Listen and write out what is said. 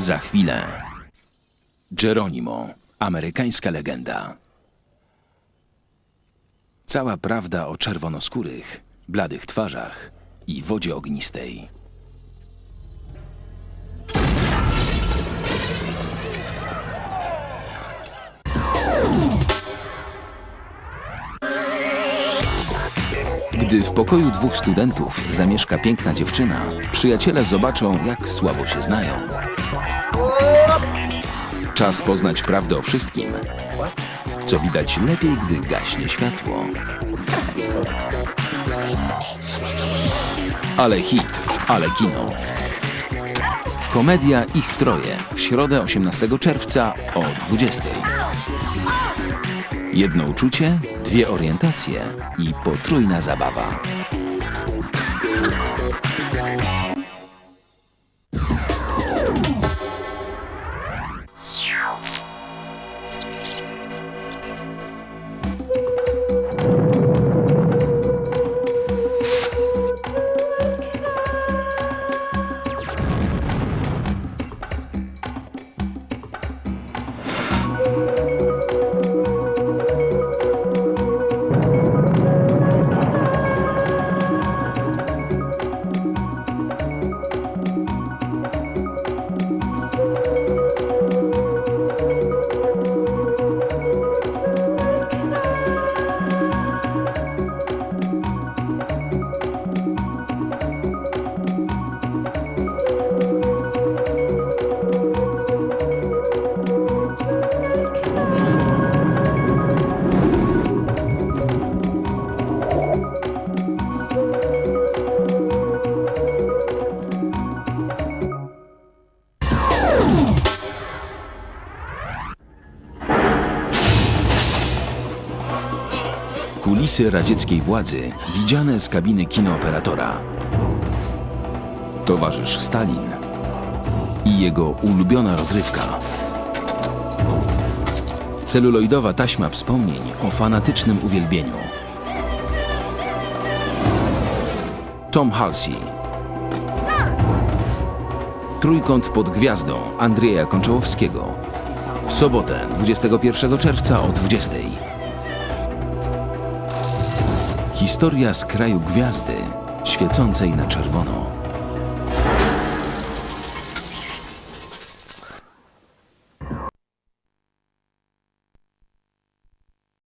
Za chwilę. Geronimo, amerykańska legenda. Cała prawda o czerwonoskórych, bladych twarzach i wodzie ognistej. Gdy w pokoju dwóch studentów zamieszka piękna dziewczyna, przyjaciele zobaczą, jak słabo się znają. Czas poznać prawdę o wszystkim, co widać lepiej, gdy gaśnie światło. Ale hit w Ale Kino. Komedia Ich Troje w środę 18 czerwca o 20. Jedno uczucie, dwie orientacje i potrójna zabawa. Kulisy radzieckiej władzy widziane z kabiny kinooperatora. Towarzysz Stalin i jego ulubiona rozrywka. Celuloidowa taśma wspomnień o fanatycznym uwielbieniu. Tom Halsey. Trójkąt pod gwiazdą Andrzeja Konczałowskiego. W sobotę 21 czerwca o 20. Historia z kraju gwiazdy, świecącej na czerwono.